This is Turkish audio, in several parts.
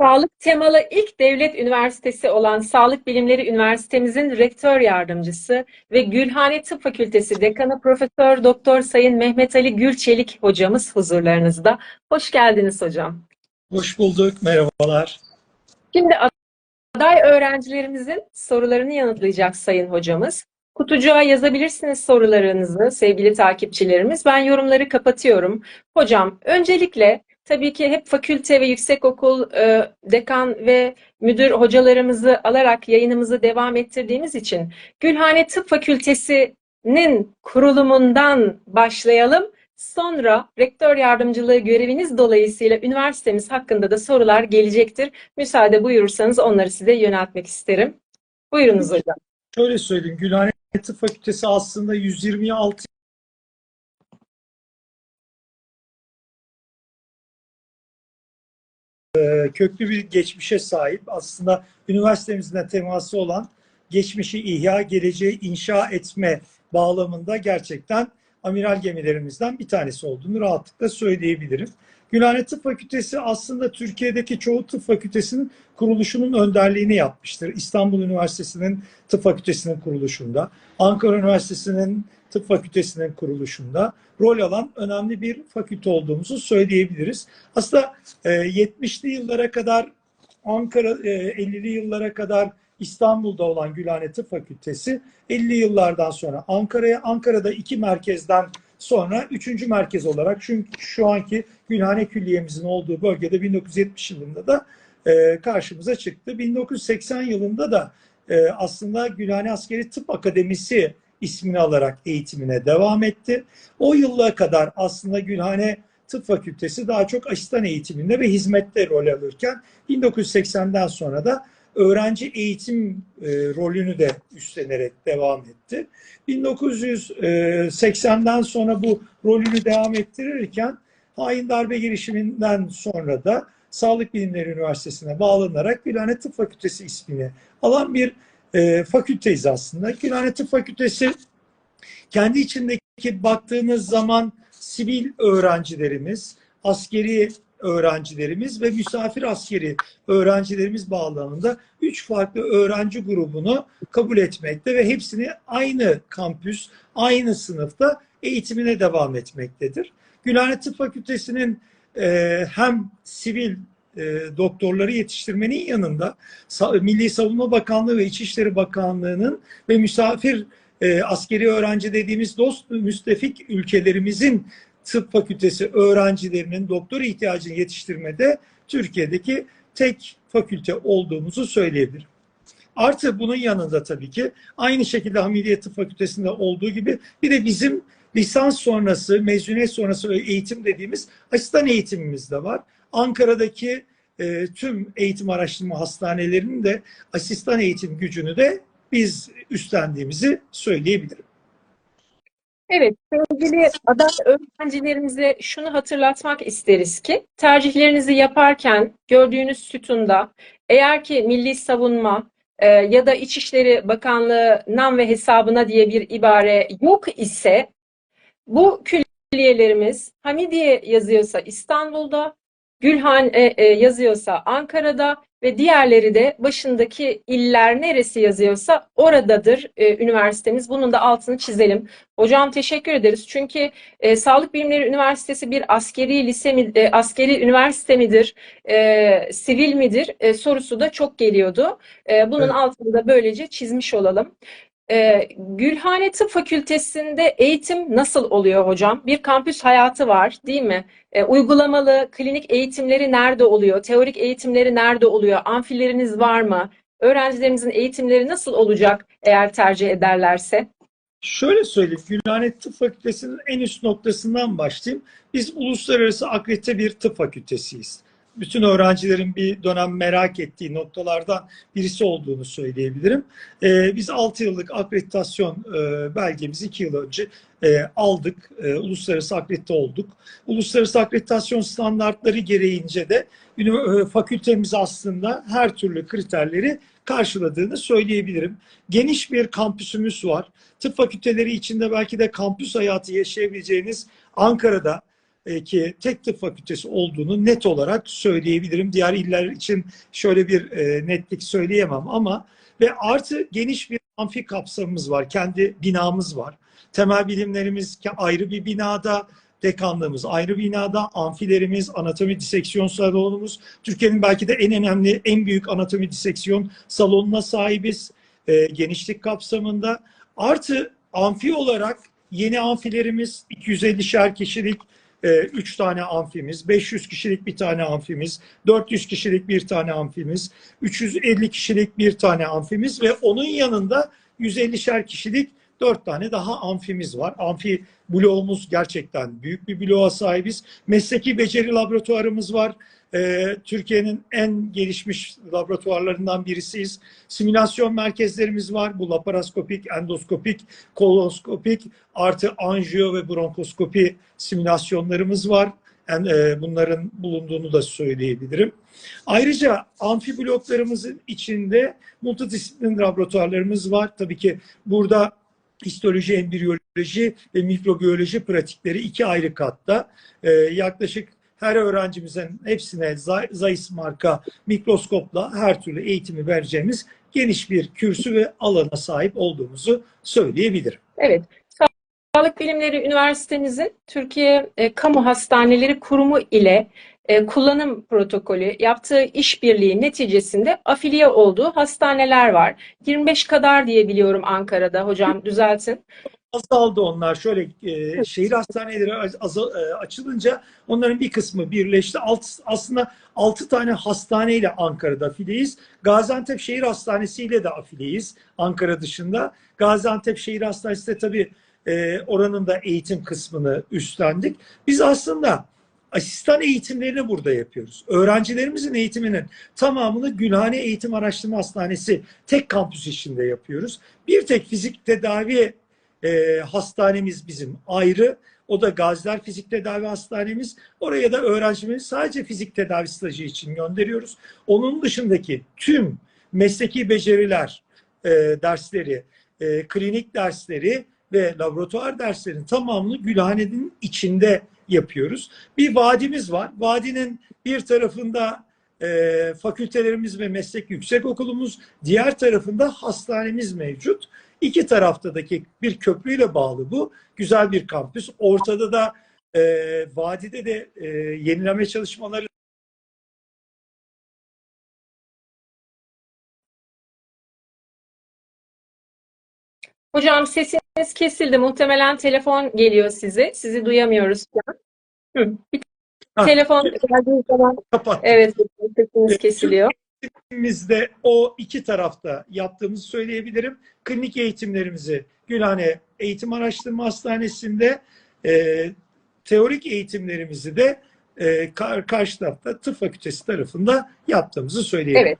Sağlık temalı ilk devlet üniversitesi olan Sağlık Bilimleri Üniversitemizin rektör yardımcısı ve Gülhane Tıp Fakültesi Dekanı Profesör Doktor Sayın Mehmet Ali Gülçelik hocamız huzurlarınızda. Hoş geldiniz hocam. Hoş bulduk, merhabalar. Şimdi aday öğrencilerimizin sorularını yanıtlayacak sayın hocamız. Kutucuğa yazabilirsiniz sorularınızı sevgili takipçilerimiz. Ben yorumları kapatıyorum. Hocam öncelikle tabii ki hep fakülte ve yüksekokul e, dekan ve müdür hocalarımızı alarak yayınımızı devam ettirdiğimiz için Gülhane Tıp Fakültesi'nin kurulumundan başlayalım. Sonra rektör yardımcılığı göreviniz dolayısıyla üniversitemiz hakkında da sorular gelecektir. Müsaade buyurursanız onları size yöneltmek isterim. Buyurunuz hocam. Şöyle söyleyeyim, Gülhane Tıp Fakültesi aslında 126 e, köklü bir geçmişe sahip. Aslında üniversitemizle teması olan geçmişi ihya, geleceği inşa etme bağlamında gerçekten amiral gemilerimizden bir tanesi olduğunu rahatlıkla söyleyebilirim. Gülhane Tıp Fakültesi aslında Türkiye'deki çoğu tıp fakültesinin kuruluşunun önderliğini yapmıştır. İstanbul Üniversitesi'nin tıp fakültesinin kuruluşunda, Ankara Üniversitesi'nin tıp fakültesinin kuruluşunda rol alan önemli bir fakülte olduğumuzu söyleyebiliriz. Aslında e, 70'li yıllara kadar Ankara, e, 50'li yıllara kadar İstanbul'da olan Gülhane Tıp Fakültesi 50 yıllardan sonra Ankara'ya, Ankara'da iki merkezden sonra üçüncü merkez olarak çünkü şu anki Gülhane Külliye'mizin olduğu bölgede 1970 yılında da e, karşımıza çıktı. 1980 yılında da e, aslında Gülhane Askeri Tıp Akademisi ismini alarak eğitimine devam etti. O yılla kadar aslında Gülhane Tıp Fakültesi daha çok asistan eğitiminde ve hizmette rol alırken 1980'den sonra da öğrenci eğitim e, rolünü de üstlenerek devam etti. 1980'den sonra bu rolünü devam ettirirken hain darbe girişiminden sonra da Sağlık Bilimleri Üniversitesi'ne bağlanarak Gülhane Tıp Fakültesi ismini alan bir e, fakülteyiz aslında. Gülhane Tıp Fakültesi kendi içindeki baktığınız zaman sivil öğrencilerimiz, askeri öğrencilerimiz ve misafir askeri öğrencilerimiz bağlamında üç farklı öğrenci grubunu kabul etmekte ve hepsini aynı kampüs, aynı sınıfta eğitimine devam etmektedir. Gülhane Tıp Fakültesi'nin e, hem sivil e, doktorları yetiştirmenin yanında Milli Savunma Bakanlığı ve İçişleri Bakanlığı'nın ve misafir e, askeri öğrenci dediğimiz dost müstefik ülkelerimizin tıp fakültesi öğrencilerinin doktor ihtiyacını yetiştirmede Türkiye'deki tek fakülte olduğumuzu söyleyebilirim. Artı bunun yanında tabii ki aynı şekilde Hamidiye Tıp Fakültesi'nde olduğu gibi bir de bizim lisans sonrası, mezuniyet sonrası eğitim dediğimiz asistan eğitimimiz de var. Ankara'daki e, tüm eğitim araştırma hastanelerinin de asistan eğitim gücünü de biz üstlendiğimizi söyleyebilirim. Evet, sevgili aday öğrencilerimize şunu hatırlatmak isteriz ki tercihlerinizi yaparken gördüğünüz sütunda eğer ki Milli Savunma e, ya da İçişleri Bakanlığı nam ve hesabına diye bir ibare yok ise bu külliyelerimiz Hamidiye yazıyorsa İstanbul'da, Gülhan e, e, yazıyorsa Ankara'da ve diğerleri de başındaki iller neresi yazıyorsa oradadır e, üniversitemiz. Bunun da altını çizelim. Hocam teşekkür ederiz. Çünkü e, Sağlık Bilimleri Üniversitesi bir askeri lise mi, e, askeri üniversite midir, e, sivil midir e, sorusu da çok geliyordu. E, bunun Evet. altını da böylece çizmiş olalım. Ee, Gülhane Tıp Fakültesi'nde eğitim nasıl oluyor hocam? Bir kampüs hayatı var, değil mi? Ee, uygulamalı klinik eğitimleri nerede oluyor? Teorik eğitimleri nerede oluyor? Amfileriniz var mı? Öğrencilerimizin eğitimleri nasıl olacak eğer tercih ederlerse? Şöyle söyleyeyim, Gülhane Tıp Fakültesi'nin en üst noktasından başlayayım. Biz uluslararası akredite bir tıp fakültesiyiz. Bütün öğrencilerin bir dönem merak ettiği noktalardan birisi olduğunu söyleyebilirim. Ee, biz 6 yıllık akreditasyon e, belgemizi 2 yıl önce e, aldık. E, uluslararası akredite olduk. Uluslararası akreditasyon standartları gereğince de e, fakültemiz aslında her türlü kriterleri karşıladığını söyleyebilirim. Geniş bir kampüsümüz var. Tıp fakülteleri içinde belki de kampüs hayatı yaşayabileceğiniz Ankara'da e, ki tek tıp fakültesi olduğunu net olarak söyleyebilirim. Diğer iller için şöyle bir e, netlik söyleyemem ama ve artı geniş bir amfi kapsamımız var. Kendi binamız var. Temel bilimlerimiz ayrı bir binada, dekanlığımız ayrı binada, amfilerimiz, anatomi diseksiyon salonumuz. Türkiye'nin belki de en önemli, en büyük anatomi diseksiyon salonuna sahibiz. E, genişlik kapsamında. Artı amfi olarak yeni amfilerimiz 250'şer kişilik 3 tane amfimiz, 500 kişilik bir tane amfimiz, 400 kişilik bir tane amfimiz, 350 kişilik bir tane amfimiz ve onun yanında 150'şer kişilik 4 tane daha amfimiz var. Amfi bloğumuz gerçekten büyük bir bloğa sahibiz. Mesleki beceri laboratuvarımız var. Ee, Türkiye'nin en gelişmiş laboratuvarlarından birisiyiz. Simülasyon merkezlerimiz var. Bu laparoskopik, endoskopik, kolonoskopik artı anjiyo ve bronkoskopi simülasyonlarımız var. Yani, e, bunların bulunduğunu da söyleyebilirim. Ayrıca amfi bloklarımızın içinde multidisiplin laboratuvarlarımız var. Tabii ki burada histoloji, embriyoloji ve mikrobiyoloji pratikleri iki ayrı katta. Ee, yaklaşık her öğrencimizin hepsine Zeiss marka mikroskopla her türlü eğitimi vereceğimiz geniş bir kürsü ve alana sahip olduğumuzu söyleyebilirim. Evet. Sağlık Bilimleri Üniversitemizin Türkiye e, Kamu Hastaneleri Kurumu ile e, kullanım protokolü yaptığı işbirliği neticesinde afiliye olduğu hastaneler var. 25 kadar diye biliyorum Ankara'da. Hocam düzeltin. Azaldı onlar. Şöyle e, şehir hastaneleri azal, e, açılınca onların bir kısmı birleşti. Alt, aslında 6 tane hastaneyle Ankara'da afiliyiz. Gaziantep Şehir Hastanesi ile de afiliyiz Ankara dışında. Gaziantep Şehir Hastanesi de tabii e, oranın da eğitim kısmını üstlendik. Biz aslında asistan eğitimlerini burada yapıyoruz. Öğrencilerimizin eğitiminin tamamını Gülhane Eğitim Araştırma Hastanesi tek kampüs içinde yapıyoruz. Bir tek fizik tedavi e, hastanemiz bizim ayrı. O da Gaziler Fizik Tedavi Hastanemiz. Oraya da öğrencileri sadece fizik tedavi stajı için gönderiyoruz. Onun dışındaki tüm mesleki beceriler e, dersleri, e, klinik dersleri ve laboratuvar derslerinin tamamını Gülhane'nin içinde yapıyoruz. Bir vadimiz var. Vadinin bir tarafında e, fakültelerimiz ve meslek yüksek okulumuz, diğer tarafında hastanemiz mevcut. İki taraftadaki bir köprüyle bağlı bu. Güzel bir kampüs. Ortada da e, vadide de e, yenileme çalışmaları Hocam sesiniz kesildi. Muhtemelen telefon geliyor size. Sizi duyamıyoruz. Hı. Bir Ha, telefon geldiği zaman kapat. evet sesiniz kesiliyor. Eğitimimizde o iki tarafta yaptığımızı söyleyebilirim. Klinik eğitimlerimizi Gülhane Eğitim Araştırma Hastanesi'nde, e, teorik eğitimlerimizi de e, kar, karşı tarafta tıp fakültesi tarafında yaptığımızı söyleyebilirim. Evet.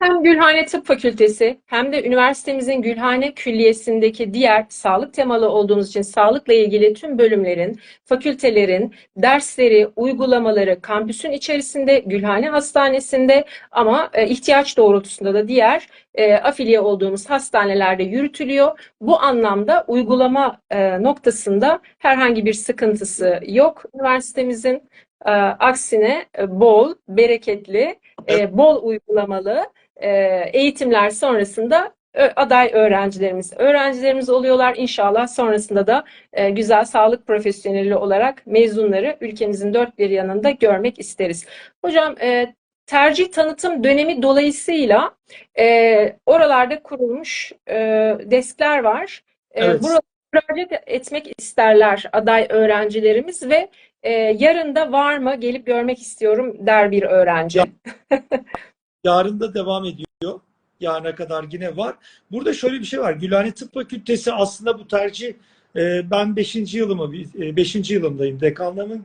Hem Gülhane Tıp Fakültesi hem de üniversitemizin Gülhane Külliyesi'ndeki diğer sağlık temalı olduğumuz için sağlıkla ilgili tüm bölümlerin, fakültelerin, dersleri, uygulamaları kampüsün içerisinde Gülhane Hastanesi'nde ama e, ihtiyaç doğrultusunda da diğer e, afiliye olduğumuz hastanelerde yürütülüyor. Bu anlamda uygulama e, noktasında herhangi bir sıkıntısı yok üniversitemizin. E, aksine e, bol, bereketli, e, bol uygulamalı eğitimler sonrasında aday öğrencilerimiz öğrencilerimiz oluyorlar. İnşallah sonrasında da e, güzel sağlık profesyoneli olarak mezunları ülkemizin dört bir yanında görmek isteriz. Hocam e, tercih tanıtım dönemi dolayısıyla e, oralarda kurulmuş e, deskler var. E, Evet. burada müracaat etmek isterler aday öğrencilerimiz ve e, yarın da var mı gelip görmek istiyorum der bir öğrenci. Yarın da devam ediyor. Yarına kadar yine var. Burada şöyle bir şey var. Gülhane Tıp Fakültesi aslında bu tercih e, ben 5. yılımı 5. yılımdayım dekanlığımın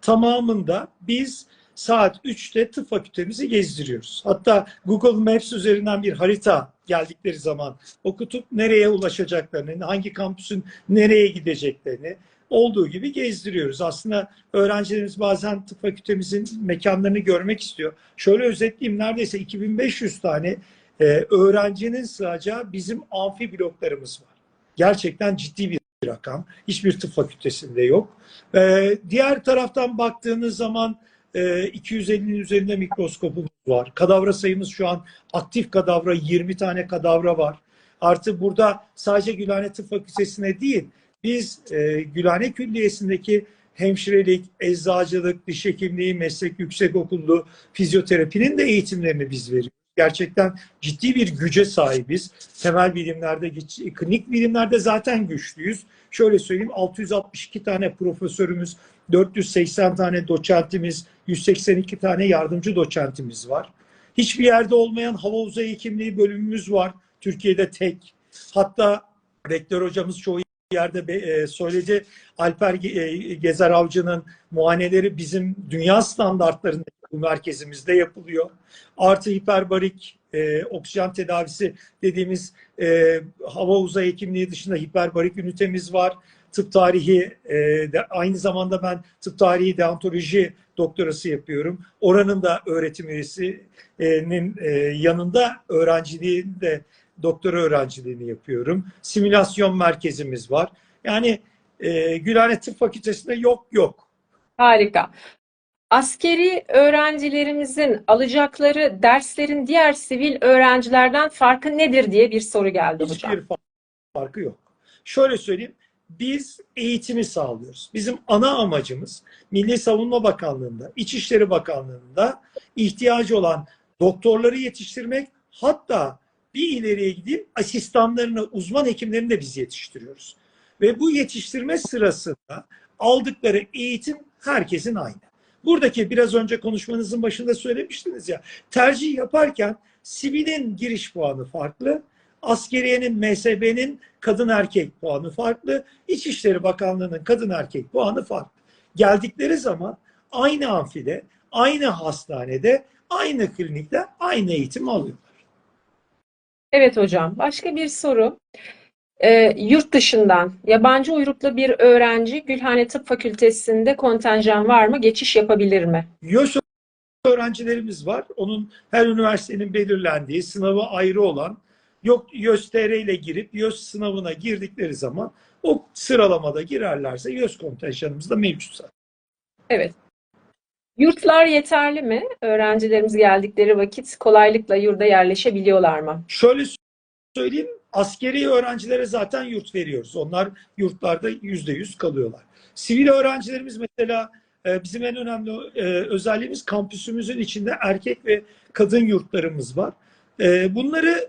tamamında biz saat 3'te tıp fakültemizi gezdiriyoruz. Hatta Google Maps üzerinden bir harita geldikleri zaman okutup nereye ulaşacaklarını, hangi kampüsün nereye gideceklerini olduğu gibi gezdiriyoruz. Aslında öğrencilerimiz bazen tıp fakültemizin mekanlarını görmek istiyor. Şöyle özetleyeyim neredeyse 2500 tane e, öğrencinin sığacağı bizim amfi bloklarımız var. Gerçekten ciddi bir rakam. Hiçbir tıp fakültesinde yok. Ee, diğer taraftan baktığınız zaman e, 250'nin üzerinde mikroskopumuz var. Kadavra sayımız şu an aktif kadavra 20 tane kadavra var. Artı burada sadece Gülhane Tıp Fakültesi'ne değil, biz e, Gülhane Külliyesi'ndeki hemşirelik, eczacılık, diş hekimliği, meslek yüksekokulu, fizyoterapinin de eğitimlerini biz veriyoruz. Gerçekten ciddi bir güce sahibiz. Temel bilimlerde, klinik bilimlerde zaten güçlüyüz. Şöyle söyleyeyim 662 tane profesörümüz, 480 tane doçentimiz, 182 tane yardımcı doçentimiz var. Hiçbir yerde olmayan hava uzay hekimliği bölümümüz var. Türkiye'de tek. Hatta rektör hocamız çoğu yerde e, söyledi. Alper e, Gezer Avcı'nın muayeneleri bizim dünya standartlarında bu merkezimizde yapılıyor. Artı hiperbarik e, oksijen tedavisi dediğimiz e, hava uzay hekimliği dışında hiperbarik ünitemiz var. Tıp tarihi e, de aynı zamanda ben tıp tarihi deontoloji doktorası yapıyorum. Oranın da öğretim üyesinin e, yanında öğrenciliğin de doktora öğrenciliğini yapıyorum. Simülasyon merkezimiz var. Yani e, Gülhane Tıp Fakültesi'nde yok yok. Harika. Askeri öğrencilerimizin alacakları derslerin diğer sivil öğrencilerden farkı nedir diye bir soru geldi hocam. Hiçbir farkı yok. Şöyle söyleyeyim. Biz eğitimi sağlıyoruz. Bizim ana amacımız Milli Savunma Bakanlığı'nda, İçişleri Bakanlığı'nda ihtiyacı olan doktorları yetiştirmek hatta bir ileriye gideyim asistanlarını, uzman hekimlerini de biz yetiştiriyoruz. Ve bu yetiştirme sırasında aldıkları eğitim herkesin aynı. Buradaki biraz önce konuşmanızın başında söylemiştiniz ya tercih yaparken sivilin giriş puanı farklı, askeriyenin, MSB'nin kadın erkek puanı farklı, İçişleri Bakanlığı'nın kadın erkek puanı farklı. Geldikleri zaman aynı amfide, aynı hastanede, aynı klinikte aynı eğitim alıyorlar. Evet hocam. Başka bir soru. Ee, yurt dışından yabancı uyruklu bir öğrenci Gülhane Tıp Fakültesi'nde kontenjan var mı? Geçiş yapabilir mi? YÖS öğrencilerimiz var. Onun her üniversitenin belirlendiği sınavı ayrı olan yok YÖS-TR ile girip YÖS sınavına girdikleri zaman o sıralamada girerlerse YÖS kontenjanımız da mevcut zaten. Evet. Yurtlar yeterli mi? Öğrencilerimiz geldikleri vakit kolaylıkla yurda yerleşebiliyorlar mı? Şöyle söyleyeyim, askeri öğrencilere zaten yurt veriyoruz. Onlar yurtlarda yüzde yüz kalıyorlar. Sivil öğrencilerimiz mesela e, bizim en önemli e, özelliğimiz kampüsümüzün içinde erkek ve kadın yurtlarımız var. E, bunları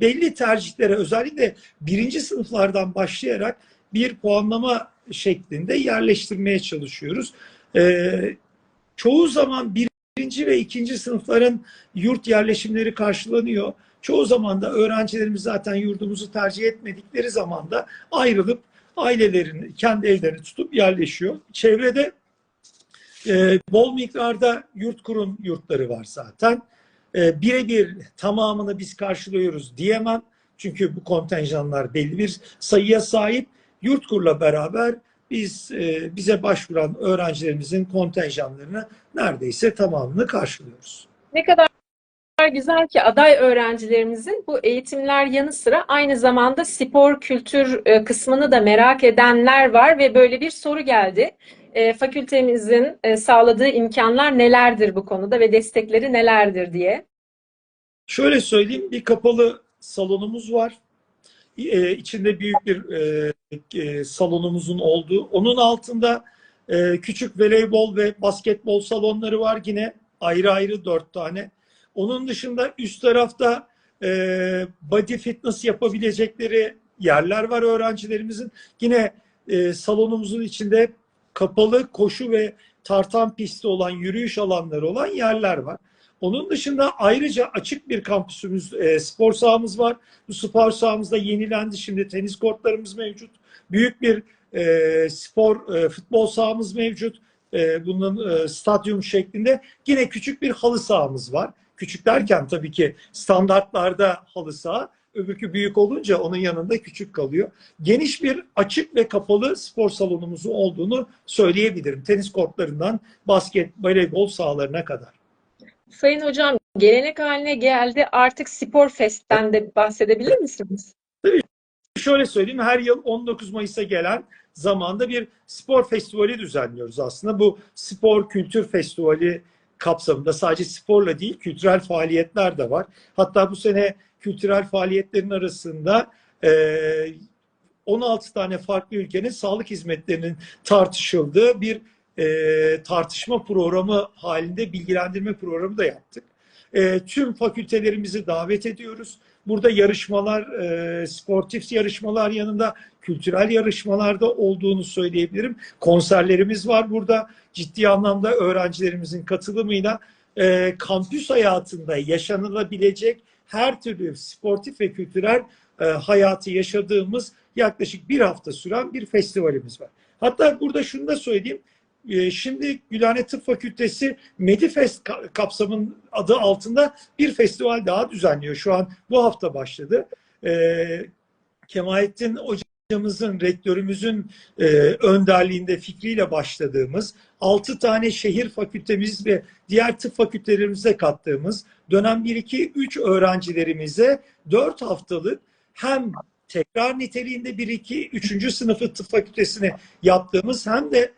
belli tercihlere özellikle birinci sınıflardan başlayarak bir puanlama şeklinde yerleştirmeye çalışıyoruz. Çoğu zaman birinci ve ikinci sınıfların yurt yerleşimleri karşılanıyor. Çoğu zaman da öğrencilerimiz zaten yurdumuzu tercih etmedikleri zaman da ayrılıp ailelerini, kendi evlerini tutup yerleşiyor. Çevrede e, bol miktarda yurt kurun yurtları var zaten. E, Birebir tamamını biz karşılıyoruz diyemem. Çünkü bu kontenjanlar belli bir sayıya sahip. Yurtkur'la beraber biz e, bize başvuran öğrencilerimizin kontenjanlarını neredeyse tamamını karşılıyoruz. Ne kadar güzel ki aday öğrencilerimizin bu eğitimler yanı sıra aynı zamanda spor kültür e, kısmını da merak edenler var ve böyle bir soru geldi. E, fakültemizin e, sağladığı imkanlar nelerdir bu konuda ve destekleri nelerdir diye. Şöyle söyleyeyim, bir kapalı salonumuz var. Ee, içinde büyük bir e, e, salonumuzun olduğu. Onun altında e, küçük voleybol ve basketbol salonları var yine ayrı ayrı dört tane. Onun dışında üst tarafta e, body fitness yapabilecekleri yerler var öğrencilerimizin. Yine e, salonumuzun içinde kapalı koşu ve tartan pisti olan, yürüyüş alanları olan yerler var. Onun dışında ayrıca açık bir kampüsümüz, e, spor sahamız var. Bu spor sahamızda yenilendi. Şimdi tenis kortlarımız mevcut. Büyük bir e, spor, e, futbol sahamız mevcut. E, bunun e, stadyum şeklinde. Yine küçük bir halı sahamız var. Küçük derken tabii ki standartlarda halı saha. Öbürkü büyük olunca onun yanında küçük kalıyor. Geniş bir açık ve kapalı spor salonumuzun olduğunu söyleyebilirim. Tenis kortlarından basket, voleybol sahalarına kadar. Sayın hocam, gelenek haline geldi. Artık Spor Fest'ten de bahsedebilir misiniz? şöyle söyleyeyim her yıl 19 Mayıs'a gelen zamanda bir spor festivali düzenliyoruz aslında. Bu spor kültür festivali kapsamında sadece sporla değil kültürel faaliyetler de var. Hatta bu sene kültürel faaliyetlerin arasında e, 16 tane farklı ülkenin sağlık hizmetlerinin tartışıldığı bir e, tartışma programı halinde bilgilendirme programı da yaptık. E, tüm fakültelerimizi davet ediyoruz. Burada yarışmalar, e, sportif yarışmalar yanında kültürel yarışmalarda olduğunu söyleyebilirim. Konserlerimiz var burada. Ciddi anlamda öğrencilerimizin katılımıyla e, kampüs hayatında yaşanılabilecek her türlü sportif ve kültürel e, hayatı yaşadığımız yaklaşık bir hafta süren bir festivalimiz var. Hatta burada şunu da söyleyeyim. E, şimdi Gülhane Tıp Fakültesi Medifest ka- kapsamının adı altında bir festival daha düzenliyor. Şu an bu hafta başladı. E, Kemalettin hocamızın, rektörümüzün e, önderliğinde fikriyle başladığımız 6 tane şehir fakültemiz ve diğer tıp fakültelerimize kattığımız dönem 1-2-3 öğrencilerimize 4 haftalık hem tekrar niteliğinde 1-2 3. sınıfı tıp fakültesini yaptığımız hem de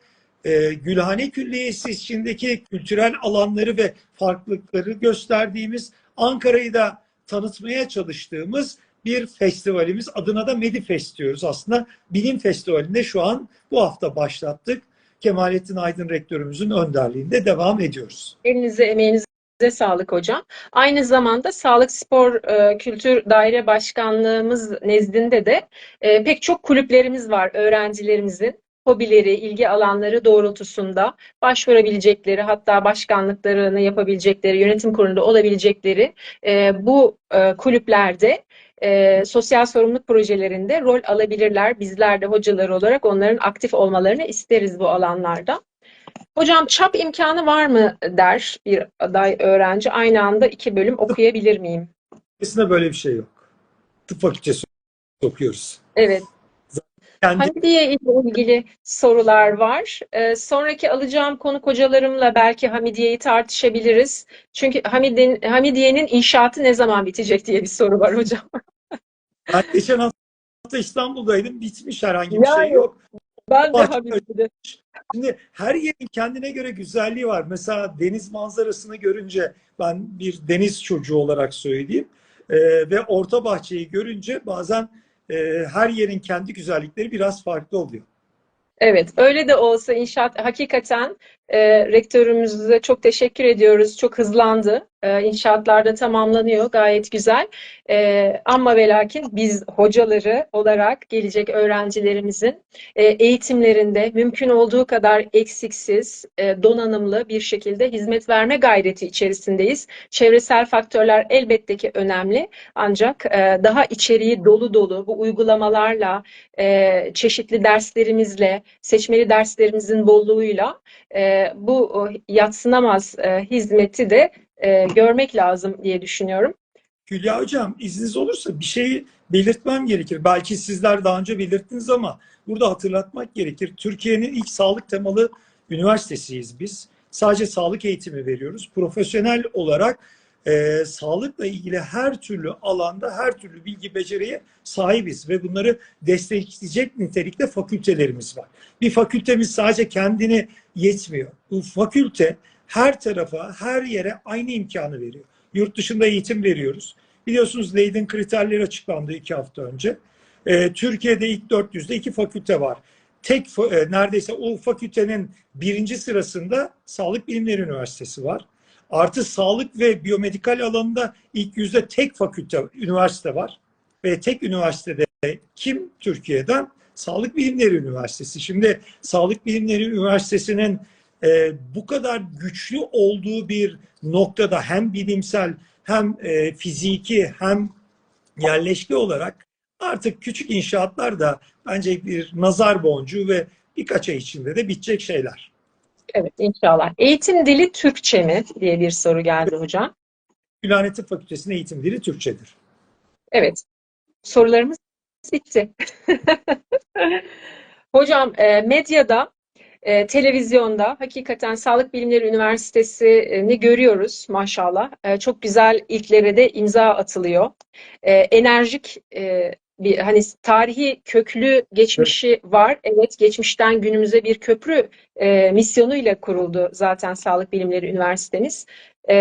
e, Gülhane Külliyesi içindeki kültürel alanları ve farklılıkları gösterdiğimiz Ankara'yı da tanıtmaya çalıştığımız bir festivalimiz. Adına da Medifest diyoruz. Aslında bilim festivalinde şu an bu hafta başlattık. Kemalettin Aydın rektörümüzün önderliğinde devam ediyoruz. Elinize, emeğinize sağlık hocam. Aynı zamanda Sağlık Spor e, Daire Başkanlığımız nezdinde de e, pek çok kulüplerimiz var öğrencilerimizin hobileri, ilgi alanları doğrultusunda başvurabilecekleri, hatta başkanlıklarını yapabilecekleri, yönetim kurulunda olabilecekleri e, bu e, kulüplerde e, sosyal sorumluluk projelerinde rol alabilirler. Bizler de hocalar olarak onların aktif olmalarını isteriz bu alanlarda. Hocam çap imkanı var mı der bir aday öğrenci. Aynı anda iki bölüm okuyabilir miyim? Kesinlikle böyle bir şey yok. Tıp fakültesi okuyoruz. Evet. Kendi Hamidiye ile ilgili sorular var. Ee, sonraki alacağım konuk hocalarımla belki Hamidiye'yi tartışabiliriz. Çünkü Hamidiye'nin Hamidiye'nin inşaatı ne zaman bitecek diye bir soru var hocam. ben geçen hafta İstanbul'daydım. Bitmiş herhangi bir Yani. şey yok. Ben de Hamidiye'de. Şimdi her yerin kendine göre güzelliği var. Mesela deniz manzarasını görünce ben bir deniz çocuğu olarak söyleyeyim. Ee, ve orta bahçeyi görünce bazen e, her yerin kendi güzellikleri biraz farklı oluyor. Evet, öyle de olsa inşaat hakikaten e, rektörümüze çok teşekkür ediyoruz. Çok hızlandı. E, inşaatlar da tamamlanıyor. Gayet güzel. E, ama ve lakin biz hocaları olarak gelecek öğrencilerimizin e, eğitimlerinde mümkün olduğu kadar eksiksiz, e, donanımlı bir şekilde hizmet verme gayreti içerisindeyiz. Çevresel faktörler elbette ki önemli. Ancak e, daha içeriği dolu dolu bu uygulamalarla, e, çeşitli derslerimizle, seçmeli derslerimizin bolluğuyla e, bu e, yatsınamaz e, hizmeti de e, görmek lazım diye düşünüyorum. Hülya Hocam izniniz olursa bir şeyi belirtmem gerekir. Belki sizler daha önce belirttiniz ama burada hatırlatmak gerekir. Türkiye'nin ilk sağlık temalı üniversitesiyiz biz. Sadece sağlık eğitimi veriyoruz. Profesyonel olarak e, sağlıkla ilgili her türlü alanda her türlü bilgi beceriye sahibiz ve bunları destekleyecek nitelikte fakültelerimiz var. Bir fakültemiz sadece kendini yetmiyor. Bu fakülte her tarafa, her yere aynı imkanı veriyor. Yurt dışında eğitim veriyoruz. Biliyorsunuz Leiden kriterleri açıklandı iki hafta önce. Ee, Türkiye'de ilk 400'de iki fakülte var. Tek e, neredeyse o fakültenin birinci sırasında Sağlık Bilimleri Üniversitesi var. Artı sağlık ve biyomedikal alanında ilk yüzde tek fakülte, üniversite var. Ve tek üniversitede kim Türkiye'den? Sağlık Bilimleri Üniversitesi. Şimdi Sağlık Bilimleri Üniversitesi'nin e, bu kadar güçlü olduğu bir noktada hem bilimsel hem e, fiziki hem yerleşke olarak artık küçük inşaatlar da bence bir nazar boncuğu ve birkaç ay içinde de bitecek şeyler. Evet, inşallah. Eğitim dili Türkçe mi diye bir soru geldi hocam. Gülhane Tıp Fakültesi'nin eğitim dili Türkçedir. Evet, sorularımız bitti. Hocam, e, medyada, e, televizyonda hakikaten Sağlık Bilimleri Üniversitesi'ni görüyoruz maşallah. E, çok güzel ilklere de imza atılıyor. E, enerjik e, bir hani tarihi köklü geçmişi var. Evet, geçmişten günümüze bir köprü e, misyonuyla kuruldu zaten Sağlık Bilimleri Üniversitemiz. E,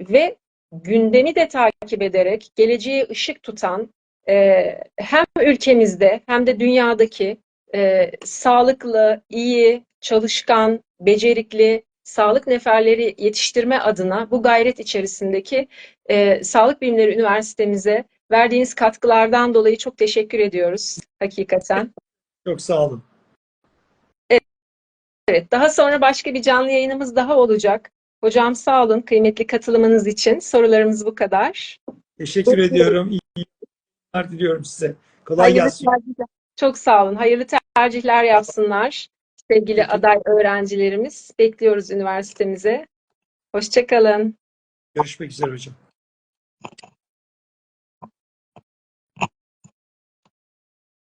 ve gündemi de takip ederek geleceğe ışık tutan e, hem ülkemizde hem de dünyadaki e, sağlıklı, iyi, çalışkan, becerikli sağlık neferleri yetiştirme adına bu gayret içerisindeki e, Sağlık Bilimleri Üniversitemize verdiğiniz katkılardan dolayı çok teşekkür ediyoruz hakikaten. Çok sağ olun. Evet, daha sonra başka bir canlı yayınımız daha olacak. Hocam sağ olun kıymetli katılımınız için. Sorularımız bu kadar. Teşekkür Çok ediyorum. İyi günler diliyorum size. Kolay Hayırlı gelsin. tercihler. Çok sağ olun. Hayırlı tercihler yapsınlar. Sevgili aday öğrencilerimiz. Bekliyoruz üniversitemize. Hoşçakalın. Görüşmek üzere hocam.